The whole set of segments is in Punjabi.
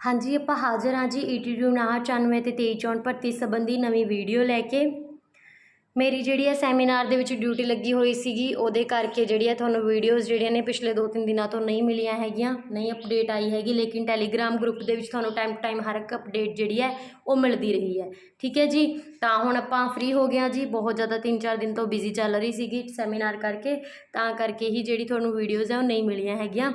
ਹਾਂਜੀ, ਆਪਾਂ ਹਾਜ਼ਰ ਹਾਂ ਜੀ ਈਟੀਟੂ 99 ਤੇ 2364 ਭਰਤੀ ਸੰਬੰਧੀ ਨਵੀਂ ਵੀਡੀਓ ਲੈ ਕੇ। ਮੇਰੀ ਜਿਹੜੀ ਹੈ ਸੈਮੀਨਾਰ ਦੇ ਵਿੱਚ ਡਿਊਟੀ ਲੱਗੀ ਹੋਈ ਸੀਗੀ, ਉਹਦੇ ਕਰਕੇ ਜਿਹੜੀ ਹੈ ਤੁਹਾਨੂੰ ਵੀਡੀਓਜ਼ ਜਿਹੜੀਆਂ ਨੇ ਪਿਛਲੇ 2-3 ਦਿਨਾਂ ਤੋਂ ਨਹੀਂ ਮਿਲੀਆਂ ਹੈਗੀਆਂ, ਨਹੀਂ ਅਪਡੇਟ ਆਈ ਹੈਗੀ, ਲੇਕਿਨ ਟੈਲੀਗ੍ਰਾਮ ਗਰੁੱਪ ਦੇ ਵਿੱਚ ਤੁਹਾਨੂੰ ਟਾਈਮ ਟੂ ਟਾਈਮ ਹਰ ਇੱਕ ਅਪਡੇਟ ਜਿਹੜੀ ਹੈ ਉਹ ਮਿਲਦੀ ਰਹੀ ਹੈ। ਠੀਕ ਹੈ ਜੀ? ਤਾਂ ਹੁਣ ਆਪਾਂ ਫ੍ਰੀ ਹੋ ਗਏ ਹਾਂ ਜੀ, ਬਹੁਤ ਜ਼ਿਆਦਾ 3-4 ਦਿਨ ਤੋਂ ਬਿਜ਼ੀ ਚੱਲ ਰਹੀ ਸੀਗੀ ਸੈਮੀਨਾਰ ਕਰਕੇ, ਤਾਂ ਕਰਕੇ ਹੀ ਜਿਹੜੀ ਤੁਹਾਨੂੰ ਵੀਡੀਓਜ਼ ਹੈ ਉਹ ਨਹੀਂ ਮਿਲੀਆਂ ਹੈਗੀਆਂ।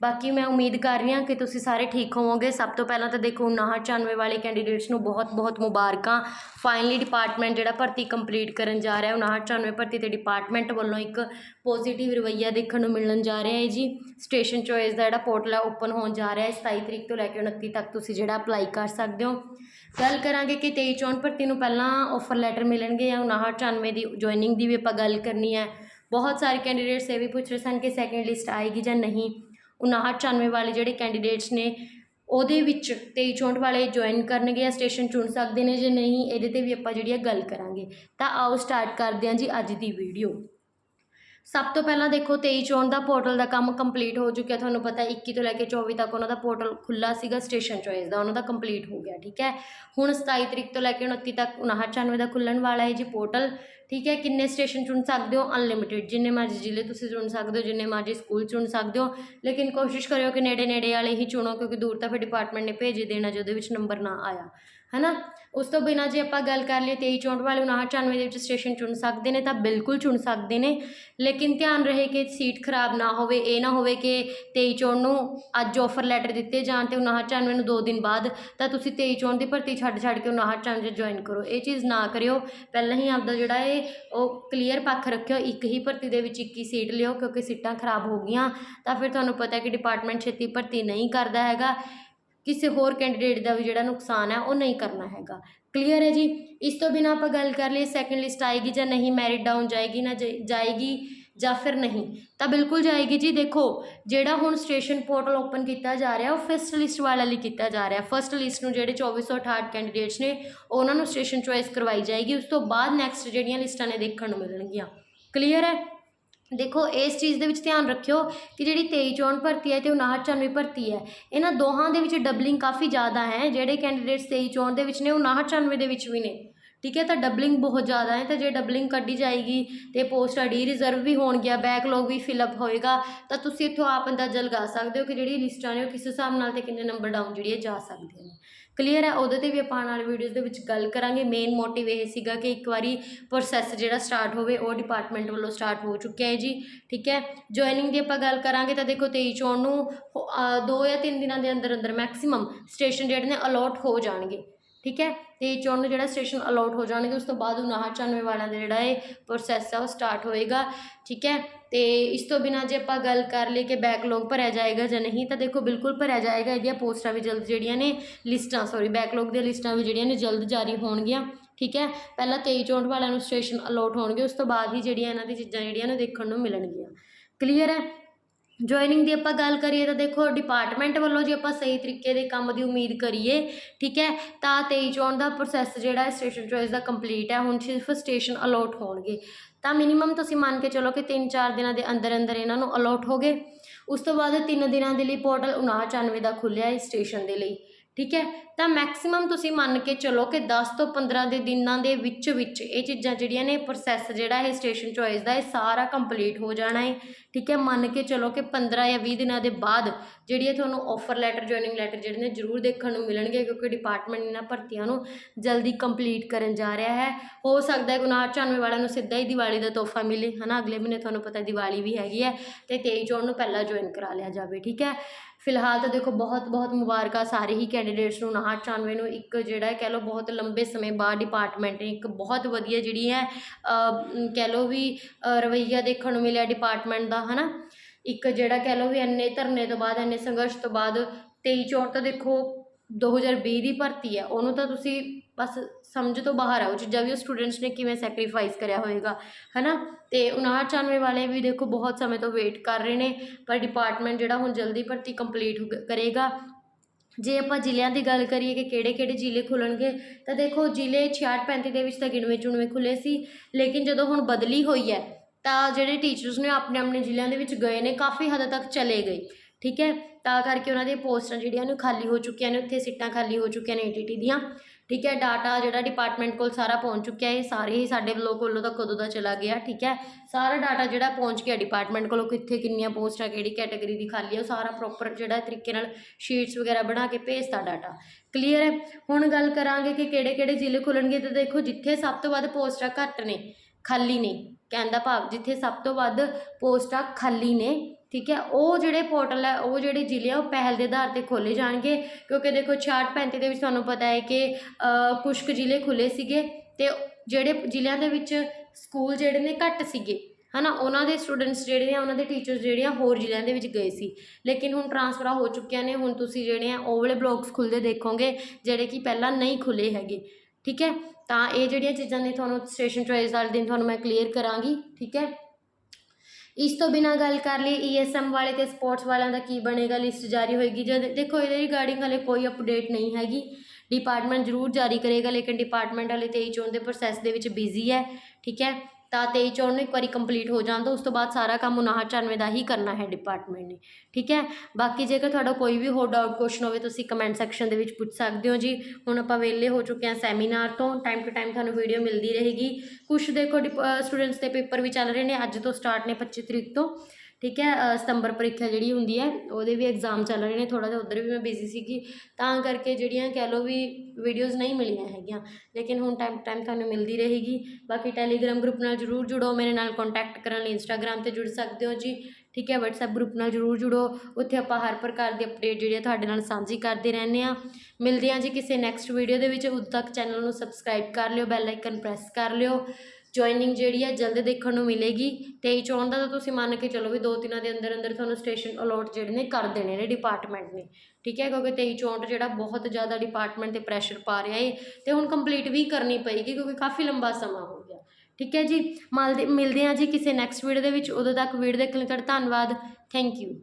ਬਾਕੀ ਮੈਂ ਉਮੀਦ ਕਰ ਰਹੀ ਹਾਂ ਕਿ ਤੁਸੀਂ ਸਾਰੇ ਠੀਕ ਹੋਵੋਗੇ। ਸਭ ਤੋਂ ਪਹਿਲਾਂ ਤਾਂ ਦੇਖੋ 5994 ਵਾਲੇ ਕੈਂਡੀਡੇਟਸ ਨੂੰ ਬਹੁਤ-ਬਹੁਤ ਮੁਬਾਰਕਾਂ। ਫਾਈਨਲੀ ਡਿਪਾਰਟਮੈਂਟ ਜਿਹੜਾ ਭਰਤੀ ਕੰਪਲੀਟ ਕਰਨ ਜਾ ਰਿਹਾ 5994 ਭਰਤੀ ਤੇ ਡਿਪਾਰਟਮੈਂਟ ਵੱਲੋਂ ਇੱਕ ਪੋਜ਼ਿਟਿਵ ਰਵੱਈਆ ਦੇਖਣ ਨੂੰ ਮਿਲਣ ਜਾ ਰਿਹਾ ਹੈ ਜੀ। ਸਟੇਸ਼ਨ ਚੋਇਸ ਦਾ ਜਿਹੜਾ ਪੋਰਟਲ ਹੈ ਓਪਨ ਹੋਣ ਜਾ ਰਿਹਾ ਹੈ। 27 ਤਰੀਕ ਤੋਂ ਲੈ ਕੇ 29 ਤੱਕ ਤੁਸੀਂ ਜਿਹੜਾ ਅਪਲਾਈ ਕਰ ਸਕਦੇ ਹੋ। ਗੱਲ ਕਰਾਂਗੇ ਕਿ 23 ਚੋਣ ਭਰਤੀ ਨੂੰ ਪਹਿਲਾਂ ਆਫਰ ਲੈਟਰ ਮਿਲਣਗੇ ਜਾਂ 5994 ਦੀ ਜੁਆਇਨਿੰਗ ਦੀ ਵੀ ਆਪਾਂ ਗੱਲ ਕਰਨੀ ਹੈ। ਬਹੁਤ ਸਾਰੇ ਕੈਂਡੀਡੇਟਸ ਇਹ ਵੀ ਪੁੱਛ ਰਹੇ ਸਨ ਕਿ ਸੈਕੰਡ ਲਿਸਟ ਆਏਗੀ ਜਾਂ ਨਹੀਂ। 5994 ਵਾਲੇ ਜਿਹੜੇ ਕੈਂਡੀਡੇਟਸ ਨੇ, ਉਹਦੇ ਵਿੱਚ 23 ਚੌਂਹਠ ਵਾਲੇ ਜੁਆਇਨ ਕਰਨਗੇ ਜਾਂ ਸਟੇਸ਼ਨ ਚੁਣ ਸਕਦੇ ਨੇ, ਜੇ ਨਹੀਂ, ਇਹਦੇ ਤੇ ਵੀ ਆਪਾਂ ਜਿਹੜੀ ਆ ਗੱਲ ਕਰਾਂਗੇ। ਤਾਂ ਆਓ ਸਟਾਰਟ ਕਰਦੇ ਹਾਂ ਜੀ ਅੱਜ ਦੀ ਵੀਡੀਓ ਸਭ ਤੋਂ ਪਹਿਲਾਂ ਦੇਖੋ 23 ਚੌਣ ਦਾ ਪੋਰਟਲ ਦਾ ਕੰਮ ਕੰਪਲੀਟ ਹੋ ਚੁੱਕਿਆ। ਤੁਹਾਨੂੰ ਪਤਾ 21 ਤੋਂ ਲੈ ਕੇ 24 ਤੱਕ ਉਹਨਾਂ ਦਾ ਪੋਰਟਲ ਖੁੱਲਾ ਸੀਗਾ, ਸਟੇਸ਼ਨ ਚੋਇਸ ਦਾ ਉਹਨਾਂ ਦਾ ਕੰਪਲੀਟ ਹੋ ਗਿਆ, ਠੀਕ ਹੈ? ਹੁਣ 27 ਤਰੀਕ ਤੋਂ ਲੈ ਕੇ 29 ਤੱਕ 5994 ਦਾ ਖੁੱਲਣ ਵਾਲਾ ਹੈ ਜੀ ਪੋਰਟਲ, ਠੀਕ ਹੈ? ਕਿੰਨੇ ਸਟੇਸ਼ਨ ਚੁਣ ਸਕਦੇ ਹੋ? ਅਨਲਿਮਿਟਿਡ ਜਿੰਨੇ ਮਰਜ਼ੀ ਜ਼ਿਲ੍ਹੇ ਤੁਸੀਂ ਚੁਣ ਸਕਦੇ ਹੋ, ਜਿੰਨੇ ਮਰਜ਼ੀ ਸਕੂਲ ਚੁਣ ਸਕਦੇ ਹੋ। ਲੇਕਿਨ ਕੋਸ਼ਿਸ਼ ਕਰਿਓ ਕਿ ਨੇੜੇ ਨੇੜੇ ਵਾਲੇ ਹੀ ਚੁਣੋ, ਕਿਉਂਕਿ ਦੂਰ ਤਾਂ ਫਿਰ ਡਿਪਾਰਟਮੈਂਟ ਨੇ ਭੇਜ ਹੀ ਦੇਣਾ ਜਿਹਦੇ ਵਿੱਚ ਨੰਬਰ ਨਾ ਆਇਆ। ਹੈਨਾ? ਉਸ ਤੋਂ ਬਿਨਾਂ ਜੇ ਆਪਾਂ ਗੱਲ ਕਰ ਲਈਏ 23 ਚੌਂਹਠ ਵਾਲੇ 5994 ਦੇ ਵਿੱਚ ਸਟੇਸ਼ਨ ਚੁਣ ਸਕਦੇ ਨੇ ਤਾਂ ਬਿਲਕੁਲ ਚੁਣ ਸਕਦੇ ਨੇ। ਲੇਕਿਨ ਧਿਆਨ ਰਹੇ ਕਿ ਸੀਟ ਖਰਾਬ ਨਾ ਹੋਵੇ, ਇਹ ਨਾ ਹੋਵੇ ਕਿ 23 ਚੋਣ ਨੂੰ ਅੱਜ ਆਫਰ ਲੈਟਰ ਦਿੱਤੇ ਜਾਣ ਤੇ 5994 ਨੂੰ 2 ਦਿਨ ਬਾਅਦ ਤਾਂ ਤੁਸੀਂ 23 ਚੋਣ ਦੀ ਭਰਤੀ ਛੱਡ ਛੱਡ ਕੇ 5994 ਜੁਆਇਨ ਕਰੋ। ਇਹ ਚੀਜ਼ ਨਾ ਕਰਿਓ। ਪਹਿਲਾਂ ਹੀ ਆਪਦਾ ਜਿਹੜਾ ਇਹ, ਉਹ ਕਲੀਅਰ ਪੱਖ ਰੱਖਿਓ। ਇੱਕ ਹੀ ਭਰਤੀ ਦੇ ਵਿੱਚ ਇੱਕ ਹੀ ਸੀਟ ਲਿਓ ਕਿਉਂਕਿ ਸੀਟਾਂ ਖਰਾਬ ਹੋ ਗਈਆਂ ਤਾਂ ਫਿਰ ਤੁਹਾਨੂੰ ਪਤਾ ਕਿ ਡਿਪਾਰਟਮੈਂਟ ਛੇਤੀ ਭਰਤੀ ਨਹੀਂ ਕਰਦਾ ਹੈਗਾ। ਕਿਸੇ ਹੋਰ ਕੈਂਡੀਡੇਟ ਦਾ ਵੀ ਜਿਹੜਾ ਨੁਕਸਾਨ ਹੈ, ਉਹ ਨਹੀਂ ਕਰਨਾ ਹੈਗਾ। ਕਲੀਅਰ ਹੈ ਜੀ? ਇਸ ਤੋਂ ਬਿਨਾ ਆਪਾਂ ਗੱਲ ਕਰ ਲਈਏ ਸੈਕੰਡ ਲਿਸਟ ਆਏਗੀ ਜਾਂ ਨਹੀਂ ਮੈਰਿਟ ਡਾਊਨ ਜਾਏਗੀ ਨਾ ਜਾਏ- ਜਾਏਗੀ ਜਾਂ ਫਿਰ ਨਹੀਂ। ਤਾਂ ਬਿਲਕੁਲ ਜਾਏਗੀ ਜੀ। ਦੇਖੋ, ਜਿਹੜਾ ਹੁਣ ਸਟੇਸ਼ਨ ਪੋਰਟਲ ਓਪਨ ਕੀਤਾ ਜਾ ਰਿਹਾ, ਉਹ ਫਸਟ ਲਿਸਟ ਵਾਲਾ ਲਈ ਕੀਤਾ ਜਾ ਰਿਹਾ। ਫਸਟ ਲਿਸਟ ਨੂੰ ਜਿਹੜੇ 2468 ਕੈਂਡੀਡੇਟਸ ਨੇ, ਉਹਨਾਂ ਨੂੰ ਸਟੇਸ਼ਨ ਚੋਇਸ ਕਰਵਾਈ ਜਾਏਗੀ। ਉਸ ਤੋਂ ਬਾਅਦ ਨੈਕਸਟ ਜਿਹੜੀਆਂ ਲਿਸਟਾਂ ਨੇ ਦੇਖਣ ਨੂੰ ਮਿਲਣਗੀਆਂ। ਕਲੀਅਰ ਹੈ? ਦੇਖੋ, ਇਸ ਚੀਜ਼ ਦੇ ਵਿੱਚ ਧਿਆਨ ਰੱਖਿਓ ਕਿ ਜਿਹੜੀ 23 ਚੌਣ ਭਰਤੀ ਹੈ ਤੇ 5994 ਭਰਤੀ ਹੈ। ਇਹਨਾਂ ਦੋਹਾਂ ਦੇ ਵਿੱਚ ਡਬਲਿੰਗ ਕਾਫੀ ਜ਼ਿਆਦਾ ਹੈ, ਜਿਹੜੇ ਕੈਂਡੀਡੇਟਸ 23 ਚੌਣ ਦੇ ਵਿੱਚ ਨੇ ਉਹ 5994 ਦੇ ਵਿੱਚ ਵੀ ਨੇ। ਠੀਕ ਹੈ, ਤਾਂ ਡਬਲਿੰਗ ਬਹੁਤ ਜ਼ਿਆਦਾ ਹੈ, ਤਾਂ ਜੇ ਡਬਲਿੰਗ ਕੱਢੀ ਜਾਏਗੀ ਅਤੇ ਪੋਸਟ ਆਡੀ ਰਿਜ਼ਰਵ ਵੀ ਹੋਣਗੀਆਂ ਬੈਕਲੋਗ ਵੀ ਫਿਲਅਪ ਹੋਏਗਾ, ਤਾਂ ਤੁਸੀਂ ਇੱਥੋਂ ਆਪ ਅੰਦਾਜ਼ਾ ਲਗਾ ਸਕਦੇ ਹੋ ਕਿ ਜਿਹੜੀ ਲਿਸਟਾਂ ਨੇ ਉਹ ਕਿਸ ਹਿਸਾਬ ਨਾਲ ਤੇ ਕਿੰਨੇ ਨੰਬਰ ਡਾਊਨ ਜਿਹੜੀ ਹੈ ਜਾ ਸਕਦੇ ਨੇ। ਕਲੀਅਰ ਹੈ? ਉਹਦੇ ਤੇ ਵੀ ਆਪਾਂ ਨਾਲ ਵੀਡੀਓਜ਼ ਦੇ ਵਿੱਚ ਗੱਲ ਕਰਾਂਗੇ। ਮੇਨ ਮੋਟਿਵ ਇਹ ਸੀਗਾ ਕਿ ਇੱਕ ਵਾਰੀ ਪ੍ਰੋਸੈਸ ਜਿਹੜਾ ਸਟਾਰਟ ਹੋਵੇ, ਉਹ ਡਿਪਾਰਟਮੈਂਟ ਵੱਲੋਂ ਸਟਾਰਟ ਹੋ ਚੁੱਕਿਆ ਹੈ ਜੀ, ਠੀਕ ਹੈ? ਜੁਆਇਨਿੰਗ ਦੀ ਆਪਾਂ ਗੱਲ ਕਰਾਂਗੇ ਤਾਂ ਦੇਖੋ 23 ਚੋਣ ਨੂੰ ਦੋ ਜਾਂ ਤਿੰਨ ਦਿਨਾਂ ਦੇ ਅੰਦਰ ਅੰਦਰ ਮੈਕਸਿਮਮ ਸਟੇਸ਼ਨ ਜਿਹੜੇ ਨੇ ਅਲੋਟ ਹੋ ਜਾਣਗੇ। ਠੀਕ ਹੈ? ਤੇ ਚੌਣ ਨੂੰ ਜਿਹੜਾ ਸਟੇਸ਼ਨ ਅਲਾਟ ਹੋ ਜਾਣਗੇ, ਉਸ ਤੋਂ ਬਾਅਦ 5994 ਵਾਲਿਆਂ ਦਾ ਜਿਹੜਾ ਇਹ ਪ੍ਰੋਸੈਸ ਆ, ਉਹ ਸਟਾਰਟ ਹੋਏਗਾ। ਠੀਕ ਹੈ? ਤੇ ਇਸ ਤੋਂ ਬਿਨਾਂ ਜੇ ਆਪਾਂ ਗੱਲ ਕਰ ਲਈ ਕਿ ਬੈਕਲੌਗ ਭਰਿਆ ਜਾਏਗਾ ਜਾਂ ਨਹੀਂ, ਤਾਂ ਦੇਖੋ ਬਿਲਕੁਲ ਭਰਿਆ ਜਾਏਗਾ, ਇਹਦੀਆਂ ਪੋਸਟਾਂ ਵੀ ਜਲਦ ਜਿਹੜੀਆਂ ਨੇ, ਲਿਸਟਾਂ ਸੌਰੀ ਬੈਕਲੌਗ ਦੀਆਂ ਲਿਸਟਾਂ ਵੀ ਜਿਹੜੀਆਂ ਨੇ ਜਲਦ ਜਾਰੀ ਹੋਣਗੀਆਂ। ਠੀਕ ਹੈ? ਪਹਿਲਾਂ 23 ਚੌਂਹਠ ਵਾਲਿਆਂ ਨੂੰ ਸਟੇਸ਼ਨ ਅਲਾਉਟ ਹੋਣਗੇ, ਉਸ ਤੋਂ ਬਾਅਦ ਹੀ ਜਿਹੜੀਆਂ ਇਹਨਾਂ ਦੀ ਚੀਜ਼ਾਂ ਜਿਹੜੀਆਂ ਨੇ ਦੇਖਣ ਨੂੰ ਮਿਲਣਗੀਆਂ। ਕਲੀਅਰ ਹੈ? ਜੁਆਇਨਿੰਗ ਦੀ ਆਪਾਂ ਗੱਲ ਕਰੀਏ ਤਾਂ ਦੇਖੋ ਡਿਪਾਰਟਮੈਂਟ ਵੱਲੋਂ ਜੇ ਆਪਾਂ ਸਹੀ ਤਰੀਕੇ ਦੇ ਕੰਮ ਦੀ ਉਮੀਦ ਕਰੀਏ, ਠੀਕ ਹੈ, ਤਾਂ 23 ਚੋਣ ਦਾ ਪ੍ਰੋਸੈਸ ਜਿਹੜਾ ਹੈ ਸਟੇਸ਼ਨ ਚੋਇਸ ਦਾ ਕੰਪਲੀਟ ਹੈ, ਹੁਣ ਸਿਰਫ ਸਟੇਸ਼ਨ ਅਲੋਟ ਹੋਣਗੇ। ਤਾਂ ਮਿਨੀਮਮ ਤੁਸੀਂ ਮੰਨ ਕੇ ਚਲੋ ਕਿ 3-4 ਦਿਨਾਂ ਦੇ ਅੰਦਰ ਅੰਦਰ ਇਹਨਾਂ ਨੂੰ ਅਲੋਟ ਹੋ ਗਏ। ਉਸ ਤੋਂ ਬਾਅਦ 3 ਦਿਨਾਂ ਦੇ ਲਈ ਪੋਰਟਲ 5994 ਦਾ ਖੁੱਲਿਆ ਹੈ ਸਟੇਸ਼ਨ ਦੇ ਲਈ। ਠੀਕ ਹੈ? ਤਾਂ ਮੈਕਸਿਮਮ ਤੁਸੀਂ ਮੰਨ ਕੇ ਚਲੋ ਕਿ 10 ਤੋਂ 15 ਦੇ ਦਿਨਾਂ ਦੇ ਵਿੱਚ ਵਿੱਚ ਇਹ ਚੀਜ਼ਾਂ ਜਿਹੜੀਆਂ ਨੇ ਪ੍ਰੋਸੈਸ ਜਿਹੜਾ ਇਹ ਸਟੇਸ਼ਨ ਚੋਇਸ ਦਾ ਇਹ ਸਾਰਾ ਕੰਪਲੀਟ ਹੋ ਜਾਣਾ ਹੈ ਠੀਕ ਹੈ? ਮੰਨ ਕੇ ਚਲੋ ਕਿ 15 ਜਾਂ 20 ਦਿਨਾਂ ਦੇ ਬਾਅਦ ਜਿਹੜੀ ਹੈ ਤੁਹਾਨੂੰ ਆਫਰ ਲੈਟਰ ਜੁਆਇਨਿੰਗ ਲੈਟਰ ਜਿਹੜੇ ਨੇ ਜ਼ਰੂਰ ਦੇਖਣ ਨੂੰ ਮਿਲਣਗੇ ਕਿਉਂਕਿ ਡਿਪਾਰਟਮੈਂਟ ਇਹਨਾਂ ਭਰਤੀਆਂ ਨੂੰ ਜਲਦੀ ਕੰਪਲੀਟ ਕਰਨ ਜਾ ਰਿਹਾ ਹੈ। ਹੋ ਸਕਦਾ ਹੈ ਕਿ 99 ਵਾਲਿਆਂ ਨੂੰ ਸਿੱਧਾ ਹੀ ਦੀਵਾਲੀ ਦਾ ਤੋਹਫਾ ਮਿਲੇ। ਹਨਾ? ਅਗਲੇ ਮਹੀਨੇ ਤੁਹਾਨੂੰ ਪਤਾ ਦੀਵਾਲੀ ਵੀ ਹੈਗੀ ਹੈ ਤੇ 23 ਚੌਣ ਨੂੰ ਪਹਿਲਾਂ ਜੁਆਇਨ ਕਰਾ ਲਿਆ ਜਾਵੇ। ਠੀਕ ਹੈ? ਫਿਲਹਾਲ ਤਾਂ ਦੇਖੋ ਬਹੁਤ ਬਹੁਤ ਮੁਬਾਰਕਾਂ ਸਾਰੇ ਹੀ ਕੈਂਡੀਡੇਟਸ ਨੂੰ 99 ਨੂੰ, ਇੱਕ ਜਿਹੜਾ ਹੈ ਕਹਿ ਲਓ ਬਹੁਤ ਲੰਬੇ ਸਮੇਂ ਬਾਅਦ ਡਿਪਾਰਟਮੈਂਟ ਨੇ ਇੱਕ ਬਹੁਤ ਵਧੀਆ ਜਿਹੜੀ ਹੈ ਕਹਿ ਲਓ ਵੀ ਰਵੱਈਆ ਦੇਖਣ ਨੂੰ ਮਿਲਿਆ ਡਿਪਾਰਟਮੈਂਟ ਦਾ ਹੈ ਨਾ ਇੱਕ ਜਿਹੜਾ ਕਹਿ ਲਓ ਵੀ ਇੰਨੇ ਧਰਨੇ ਤੋਂ ਬਾਅਦ, ਇੰਨੇ ਸੰਘਰਸ਼ ਤੋਂ ਬਾਅਦ 23 ਚੌਣ ਤਾਂ ਦੇਖੋ 2020 ਦੀ ਭਰਤੀ ਹੈ, ਉਹਨੂੰ ਤਾਂ ਤੁਸੀਂ ਬਸ ਸਮਝ ਤੋਂ ਬਾਹਰ ਆ ਉਹ ਚੀਜ਼ਾਂ ਵੀ ਉਹ ਸਟੂਡੈਂਟਸ ਨੇ ਕਿਵੇਂ ਸੈਕਰੀਫਾਈਸ ਕਰਿਆ ਹੋਏਗਾ ਹੈ ਨਾ ਅਤੇ ਉਣਾਹਠ 59 ਵਾਲੇ ਵੀ ਦੇਖੋ ਬਹੁਤ ਸਮੇਂ ਤੋਂ ਵੇਟ ਕਰ ਰਹੇ ਨੇ, ਪਰ ਡਿਪਾਰਟਮੈਂਟ ਜਿਹੜਾ ਹੁਣ ਜਲਦੀ ਭਰਤੀ ਕੰਪਲੀਟ ਕਰੇਗਾ। ਜੇ ਆਪਾਂ ਜ਼ਿਲ੍ਹਿਆਂ ਦੀ ਗੱਲ ਕਰੀਏ ਕਿ ਕਿਹੜੇ ਕਿਹੜੇ ਜ਼ਿਲ੍ਹੇ ਖੁੱਲਣਗੇ, ਤਾਂ ਦੇਖੋ ਜ਼ਿਲ੍ਹੇ 66 35 ਦੇ ਵਿੱਚ ਤਾਂ ਗਿਣਵੇਂ ਚੁਣਵੇਂ ਖੁੱਲ੍ਹੇ ਸੀ, ਲੇਕਿਨ ਜਦੋਂ ਹੁਣ ਬਦਲੀ ਹੋਈ ਹੈ, ਤਾਂ ਜਿਹੜੇ ਟੀਚਰਸ ਨੇ ਆਪਣੇ ਆਪਣੇ ਜ਼ਿਲ੍ਹਿਆਂ ਦੇ ਵਿੱਚ ਗਏ ਨੇ, ਕਾਫੀ ਹੱਦ ਤੱਕ ਚਲੇ ਗਏ। ਠੀਕ ਹੈ? ਤਾਂ ਕਰਕੇ ਉਹਨਾਂ ਦੀਆਂ ਪੋਸਟਾਂ ਜਿਹੜੀਆਂ ਨੇ ਉਹ ਖਾਲੀ ਹੋ ਚੁੱਕੀਆਂ ਨੇ, ਉੱਥੇ ਸੀਟਾਂ ਖਾਲੀ ਹੋ ਚੁੱਕੀਆਂ ਨੇ ਏਟੀਟੀ ਦੀਆਂ। ਠੀਕ ਹੈ? ਡਾਟਾ ਜਿਹੜਾ ਡਿਪਾਰਟਮੈਂਟ ਕੋਲ ਸਾਰਾ ਪਹੁੰਚ ਚੁੱਕਿਆ ਇਹ ਸਾਰੇ ਹੀ ਸਾਡੇ ਵੱਲੋਂ ਕੋਲੋਂ ਤਾਂ ਕਦੋਂ ਦਾ ਚਲਾ ਗਿਆ, ਠੀਕ ਹੈ? ਸਾਰਾ ਡਾਟਾ ਜਿਹੜਾ ਪਹੁੰਚ ਗਿਆ ਡਿਪਾਰਟਮੈਂਟ ਕੋਲੋਂ, ਕਿੱਥੇ ਕਿੰਨੀਆਂ ਪੋਸਟਾਂ, ਕਿਹੜੀ ਕੈਟਾਗਰੀ ਦੀ ਖਾਲੀ ਹੈ, ਉਹ ਸਾਰਾ ਪ੍ਰੋਪਰ ਜਿਹੜਾ ਤਰੀਕੇ ਨਾਲ ਸ਼ੀਟਸ ਵਗੈਰਾ ਬਣਾ ਕੇ ਭੇਜਤਾ ਡਾਟਾ। ਕਲੀਅਰ ਹੈ? ਹੁਣ ਗੱਲ ਕਰਾਂਗੇ ਕਿ ਕਿਹੜੇ ਕਿਹੜੇ ਜ਼ਿਲ੍ਹੇ ਖੁੱਲਣਗੇ, ਤਾਂ ਦੇਖੋ ਜਿੱਥੇ ਸਭ ਤੋਂ ਵੱਧ ਪੋਸਟਾਂ ਘੱਟ ਨੇ, ਖਾਲੀ ਨੇ ਕਹਿਣ ਦਾ ਭਾਵ ਜਿੱਥੇ ਸਭ ਤੋਂ ਵੱਧ ਪੋਸਟਾਂ ਖਾਲੀ ਨੇ ਠੀਕ ਹੈ ਉਹ ਜਿਹੜੇ ਪੋਰਟਲ ਹੈ ਉਹ ਜਿਹੜੇ ਜ਼ਿਲ੍ਹੇ ਆ ਉਹ ਪਹਿਲ ਦੇ ਆਧਾਰ ਤੇ ਖੋਲ੍ਹੇ ਜਾਣਗੇ ਕਿਉਂਕਿ ਦੇਖੋ 66 35 ਦੇ ਵਿੱਚ ਤੁਹਾਨੂੰ ਪਤਾ ਹੈ ਕਿ ਅ, ਕੁਛ ਕੁ ਜ਼ਿਲ੍ਹੇ ਖੁੱਲ੍ਹੇ ਸੀਗੇ ਅਤੇ ਜਿਹੜੇ ਜ਼ਿਲ੍ਹਿਆਂ ਦੇ ਵਿੱਚ ਸਕੂਲ ਜਿਹੜੇ ਨੇ ਘੱਟ ਸੀਗੇ ਹੈ ਨਾ ਉਹਨਾਂ ਦੇ ਸਟੂਡੈਂਟਸ ਜਿਹੜੇ ਆ ਉਹਨਾਂ ਦੇ ਟੀਚਰਸ ਜਿਹੜੇ ਆ ਹੋਰ ਜ਼ਿਲ੍ਹਿਆਂ ਦੇ ਵਿੱਚ ਗਏ ਸੀ ਲੇਕਿਨ ਹੁਣ ਟਰਾਂਸਫਰਾਂ ਹੋ ਚੁੱਕੀਆਂ ਨੇ ਹੁਣ ਤੁਸੀਂ ਜਿਹੜੇ ਆ ਉਹ ਵਾਲੇ ਬਲੋਕਸ ਖੁੱਲ੍ਹਦੇ ਦੇਖੋਗੇ ਜਿਹੜੇ ਕਿ ਪਹਿਲਾਂ ਨਹੀਂ ਖੁੱਲ੍ਹੇ ਹੈਗੇ। ਠੀਕ ਹੈ? ਤਾਂ ਇਹ ਜਿਹੜੀਆਂ ਚੀਜ਼ਾਂ ਨੇ ਤੁਹਾਨੂੰ ਸਟੇਸ਼ਨ ਚੋਇਸ ਵਾਲੇ ਦਿਨ ਤੁਹਾਨੂੰ ਮੈਂ ਕਲੀਅਰ ਕਰਾਂਗੀ, ਠੀਕ ਹੈ? ਇਸ ਤੋਂ ਬਿਨਾ ਗੱਲ ਕਰ ਲਈ ਈਐਸਐਮ ਵਾਲੇ ਤੇ ਸਪੋਰਟਸ ਵਾਲਿਆਂ ਦਾ ਕੀ ਬਣੇਗਾ? ਲਿਸਟ ਜਾਰੀ ਹੋਏਗੀ। ਜਦ ਦੇਖੋ, ਇਹਦੇ ਰਿਗਾਰਡਿੰਗ ਹਲੇ ਕੋਈ ਅਪਡੇਟ ਨਹੀਂ ਹੈਗੀ। ਡਿਪਾਰਟਮੈਂਟ ਜ਼ਰੂਰ ਜਾਰੀ ਕਰੇਗਾ, ਲੇਕਿਨ ਡਿਪਾਰਟਮੈਂਟ ਹਲੇ 23 ਚੋਣ ਦੇ ਪ੍ਰੋਸੈਸ ਦੇ ਵਿੱਚ ਬਿਜ਼ੀ ਹੈ, ਠੀਕ ਹੈ? ਤਾਂ ਤੇਈ ਚੌਣ ਨੂੰ ਇੱਕ ਵਾਰੀ ਕੰਪਲੀਟ ਹੋ ਜਾਣ ਤੋਂ ਉਸ ਤੋਂ ਬਾਅਦ ਸਾਰਾ ਕੰਮ 5994 ਦਾ ਹੀ ਕਰਨਾ ਹੈ ਡਿਪਾਰਟਮੈਂਟ ਨੇ, ਠੀਕ ਹੈ? ਬਾਕੀ ਜੇਕਰ ਤੁਹਾਡਾ ਕੋਈ ਵੀ ਹੋਰ ਡਾਊਟ ਕੁਐਸਚਨ ਹੋਵੇ, ਤੁਸੀਂ ਕਮੈਂਟ ਸੈਕਸ਼ਨ ਦੇ ਵਿੱਚ ਪੁੱਛ ਸਕਦੇ ਹੋ ਜੀ। ਹੁਣ ਆਪਾਂ ਵਿਹਲੇ ਹੋ ਚੁੱਕੇ ਹਾਂ ਸੈਮੀਨਾਰ ਤੋਂ ਟਾਈਮ ਟੂ ਟਾਈਮ ਤੁਹਾਨੂੰ ਵੀਡੀਓ ਮਿਲਦੀ ਰਹੇਗੀ। ਕੁਝ ਦੇਖੋ ਸਟੂਡੈਂਟਸ ਦੇ ਪੇਪਰ ਵੀ ਚੱਲ ਰਹੇ ਨੇ, ਅੱਜ ਤੋਂ ਸਟਾਰਟ ਨੇ 25 ਤਰੀਕ ਤੋਂ। ਠੀਕ ਹੈ ਸਤੰਬਰ ਪ੍ਰੀਖਿਆ ਜਿਹੜੀ ਹੁੰਦੀ ਹੈ, ਉਹਦੇ ਵੀ ਐਗਜ਼ਾਮ ਚੱਲ ਰਹੇ ਨੇ, ਥੋੜ੍ਹਾ ਜਿਹਾ ਉੱਧਰ ਵੀ ਮੈਂ ਬਿਜ਼ੀ ਸੀਗੀ, ਤਾਂ ਕਰਕੇ ਜਿਹੜੀਆਂ ਕਹਿ ਲਓ ਵੀ ਵੀਡੀਓਜ਼ ਨਹੀਂ ਮਿਲੀਆਂ ਹੈਗੀਆਂ, ਲੇਕਿਨ ਹੁਣ ਟਾਈਮ ਟਾਈਮ ਤੁਹਾਨੂੰ ਮਿਲਦੀ ਰਹੇਗੀ। ਬਾਕੀ ਟੈਲੀਗ੍ਰਾਮ ਗਰੁੱਪ ਨਾਲ ਜਰੂਰ ਜੁੜੋ, ਮੇਰੇ ਨਾਲ ਕੰਟੈਕਟ ਕਰਨ ਲਈ ਇੰਸਟਾਗ੍ਰਾਮ ਤੇ ਜੁੜ ਸਕਦੇ ਹੋ ਜੀ। ਠੀਕ ਹੈ, WhatsApp ਗਰੁੱਪ ਨਾਲ ਜਰੂਰ ਜੁੜੋ, ਉੱਥੇ ਆਪਾਂ ਹਰ ਪ੍ਰਕਾਰ ਦੀ ਅਪਡੇਟ ਜਿਹੜੀ ਹੈ ਤੁਹਾਡੇ ਨਾਲ ਸਾਂਝੀ ਕਰਦੇ ਰਹਿੰਦੇ ਆ ਮਿਲਦੇ ਹਾਂ ਜੀ ਕਿਸੇ ਨੈਕਸਟ ਵੀਡੀਓ ਦੇ ਵਿੱਚ, ਉਦੋਂ ਤੱਕ ਚੈਨਲ ਨੂੰ ਸਬਸਕ੍ਰਾਈਬ ਕਰ ਲਿਓ ਬੈਲ ਆਈਕਨ ਪ੍ਰੈਸ ਕਰ ਲਿਓ। ਜੁਆਇਨਿੰਗ ਜਿਹੜੀ ਹੈ ਜਲਦ ਦੇਖਣ ਨੂੰ ਮਿਲੇਗੀ। ਤੇਈ ਚੋਣ ਦਾ ਤਾਂ ਤੁਸੀਂ ਮੰਨ ਕੇ ਚਲੋ ਵੀ ਦੋ ਤਿੰਨਾਂ ਦੇ ਅੰਦਰ ਅੰਦਰ ਤੁਹਾਨੂੰ ਸਟੇਸ਼ਨ ਅਲੋਟ ਜਿਹੜੇ ਨੇ ਕਰ ਦੇਣੇ ਨੇ ਡਿਪਾਰਟਮੈਂਟ ਨੇ। ਠੀਕ ਹੈ, ਕਿਉਂਕਿ ਤੇਈ ਚੋਣ ਜਿਹੜਾ ਬਹੁਤ ਜ਼ਿਆਦਾ ਡਿਪਾਰਟਮੈਂਟ ਤੇ ਪ੍ਰੈਸ਼ਰ ਪਾ ਰਿਹਾ ਏ। ਤੇ ਹੁਣ ਕੰਪਲੀਟ ਵੀ ਕਰਨੀ ਪਏਗੀ ਕਿਉਂਕਿ ਕਾਫੀ ਲੰਬਾ ਸਮਾਂ ਹੋ ਗਿਆ। ਠੀਕ ਹੈ ਜੀ, ਮਿਲਦੇ ਮਿਲਦੇ ਹਾਂ ਜੀ ਕਿਸੇ ਨੈਕਸਟ ਵੀਡੀਓ ਦੇ ਵਿੱਚ। ਉਦੋਂ ਤੱਕ ਵੀਡੀਓ ਦੇਖਣ ਲਈ ਤੁਹਾਡਾ ਧੰਨਵਾਦ। Thank you